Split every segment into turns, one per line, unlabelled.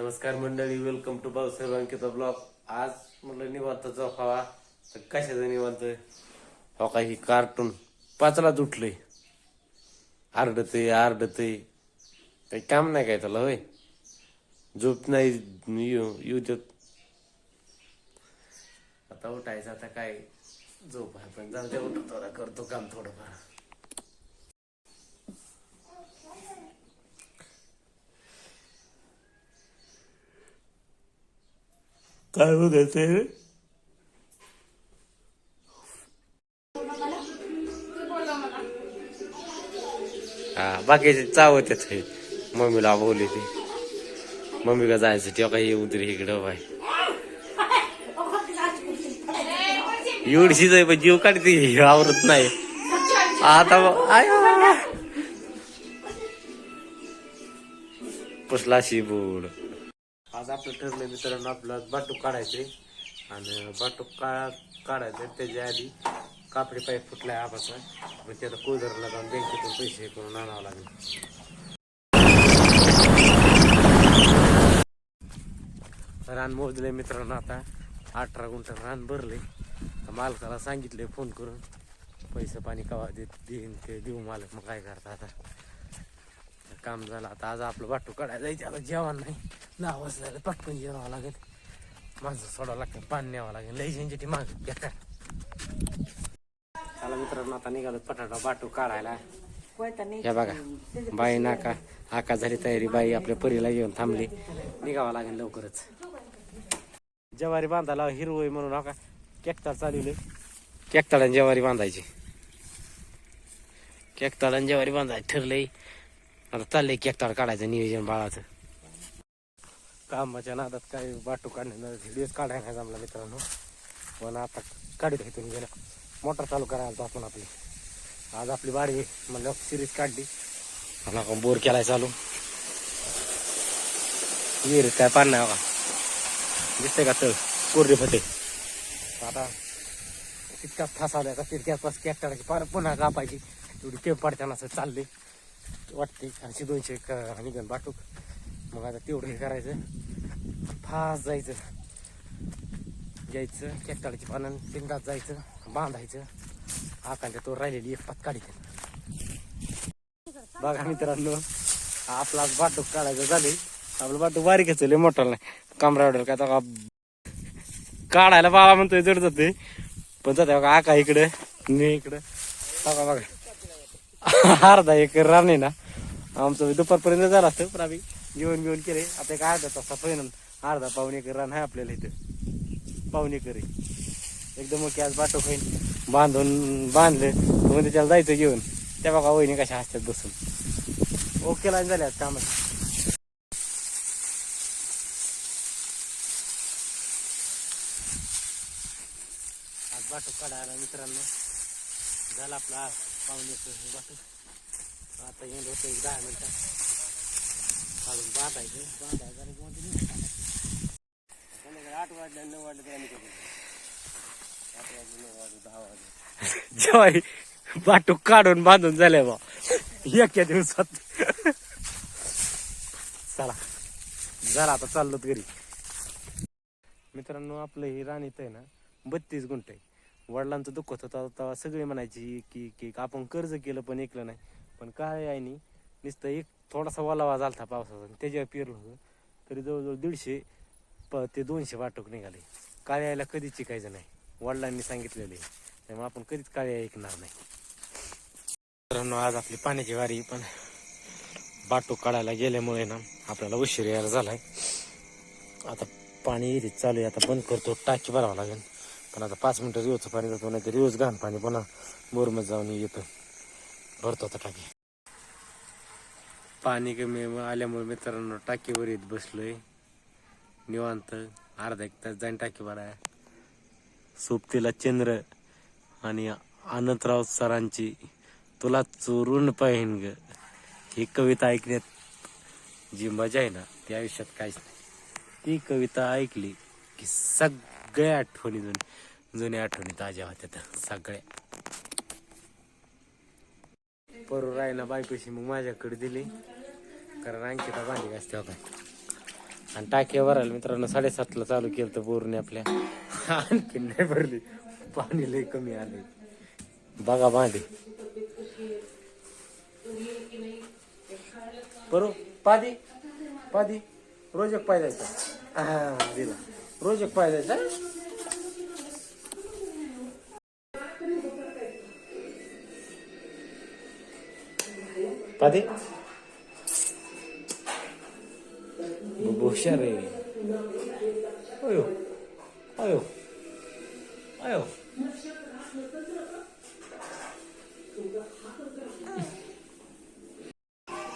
नमस्कार मंडळी welcome to Bhausaheb Ankita blog आज म्हटलं निवांत व्हावा तर कशाचं निवांत? हो का ही कार्टून पाचलाच उठलंय. आरडतय आरडतय. काही काम नाही काय त्याला होय? झोप नाही येऊ येऊ देत आता उठायचं आता काय? झोप आहे पण जाऊ दे उठतो करतो काम थोडंफार. काय बघायचंय रे हा बाकीचे चाव हे. मम्मीला बोलली ते. मम्मी का जायचं तेव्हा काही येऊ तरी इकडं बाय एवढीच आहे पण जीव काढते आवरत नाही. आता आय हो. पुसला शिबूड आज आपलं ठरलं मित्रांनो आपलं बाटूक काढायचे आणि बाटूक का काढायचे त्याच्या आधी कापडी पाईप फुटलाय आपाचा मग त्याला कोदरला जाऊन बँकेतून पैसे करून आणावं लागेल. रान मोजले मित्रांनो आता. अठरा गुंठ रान भरले मालकाला सांगितले फोन करून पैसे पाणी कवा देत देईन ते देऊ मालक. मग काय करता आता? काम झालं. आता आज आपलं बाटू काढायला जायचं. आता जेवण नाही. दहा वाजता झालं. पटकन जेवावं लागेल. माणसं सोडावं लागतं पाणी न्यावं लागेल. लई झंझटी माग बेकार. चला मित्रांनो आता निघालो पटाटा बाटू काढायला. या बघा. बाई नाका. आका झाली तयारी. बाई आपल्या परीला घेऊन थांबली. निघावं लागेल लवकरच. जवारी बांधायला हिरवय म्हणून नका का? केकताळ चालवले केकताळाने जवारी बांधायची. केकताळाने जवारी बांधायची ठरलंय. आता चाललंय एकटा काढायचं नियोजन बाळाचं. कामाच्या नादात काय बाटू काढणार व्हिडिओच काढायला नाही जमला मित्रांनो. पण आता काढत इथून गेला. मोटर चालू करायला तो आपण आपली. आज आपली बाडी म्हणलं सिरीज काढली. आणि आपण बोर केलाय चालू. विहिरीत काय पाणी नाही दिसतंय का तळ? कोरडे फटे. आता तितक्याच फासावल्या का तितक्याच पास कॅक टाकायची पार पुन्हा कापायची. एवढी टेप पडताना असं चालले वाटते. ऐंशी दोनशे आणि निघन बाटूक मग आता तेवढं हे करायचं. फास्ट जायचं. घ्यायचं कॅक्टाळाची पानं पिंडात जायचं बांधायचं. आकांच्या तो राहिलेली एक पात काढायचं बघा मित्रांनो आपला बाटूक काढायचं झाले आपलं बाटूक बारीक असेल मोठा नाही. कमरा काय तर काढायला बाबा म्हणतोय जड जाते पण जाते बघा आका इकडे मी इकडं. बघा बघा. अर्धा एकर रान आहे ना. आमचं दुपारपर्यंत झालं असतं पण आम्ही जेवण बिवण केले आता एक अर्धा तासा पहिलं अर्धा पाऊन एकर रान आहे आपल्याला इथं. पाऊन एकर आहे. एकदम ओके आज बाटो खाईन. बांधून बांधलं म्हणजे मग त्याच्याला जायचं घेऊन त्या बघा वहिनी कशा हसतात बसून. ओके लाईन झाले आज कामात आज बाटू काढायला मित्रांनो झाला आपला पाहुणे बाटू आता येईल होतं एक दहा मिनिटं. काढून बांधायचं. बांधायचं आठ वाजल्या नऊ आम्ही करू. आठ वाजले नऊ वाजले दहा वाजले. बाटू काढून बांधून झाले बा. एका दिवसात. चला. झाला आता चाललोत घरी. मित्रांनो आपलं ही राणीत आहे ना बत्तीस गुंठ. आहे वडिलांचं दुःख होतं तेव्हा तेव्हा सगळे म्हणायची की की आपण कर्ज केलं पण ऐकलं नाही. पण काय आहे नाही नुसतं एक थोडासा ओलावा झालता पावसाचा आणि त्याच्यावर पेरलं होतं. तरी जवळजवळ दीडशे प ते दोनशे वाटूक निघाले. काळ्या यायला कधीच शिकायचं नाही. वडिलांनी सांगितलेले त्यामुळे आपण कधीच काळ्या ऐकणार नाही. मित्रांनो आज आपली पाण्याची वारी पण बाटूक काढायला गेल्यामुळे ना आपल्याला उशीर यायला झालाय. आता पाणी येते चालू आहे. आता बंद करतो. टाकी भरावं लागेल. पण आता पाच मिनटं रिवचं पाणी जातो नाही तर रिवच घाण पाणी पुन्हा बोरमध्ये जाऊन येतं. भरतो आता टाकी. पाणी कमी आल्यामुळे मित्रांनो टाकीवर येत बसलोय. निवांत अर्धा एक तास जाईन टाकी भराय सोबतीला चंद्र आणि आनंदराव सरांची तुला चोरून पाहिन ग. ही कविता ऐकण्यात जी मजा आहे ना ती आयुष्यात काहीच नाही. ती कविता ऐकली की सग सगळ्या आठवणी जुन जुन्या आठवणी ताज्या होत्या त्या सगळ्या. परू राहिला बायकोशी मग माझ्याकडे दिली. कारण अंकिता भांडी घासते होता आणि टाक्यावर भरायला मित्रांनो साडेसातला चालू केलं तर बोरने आपल्या. आणखी नाही भरली. पाणी लय कमी आले बघा बांधे बरो पादी. पादी रोज एक पाय दिला. रोज एक पाय द्यायचा पादी? हुशार आहे. अयो अयो अयो.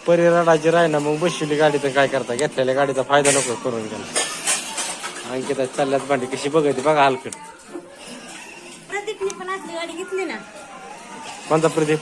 परिराडाची राही ना मग बसलेली गाडी तर काय करता? घेतलेल्या गाडीचा फायदा नको करून गेला अंकिता चालल्यात भांडी कशी बघायची बघा हलकट.
प्रदीपने पण असली गाडी घेतली ना.
कोणता प्रदीप?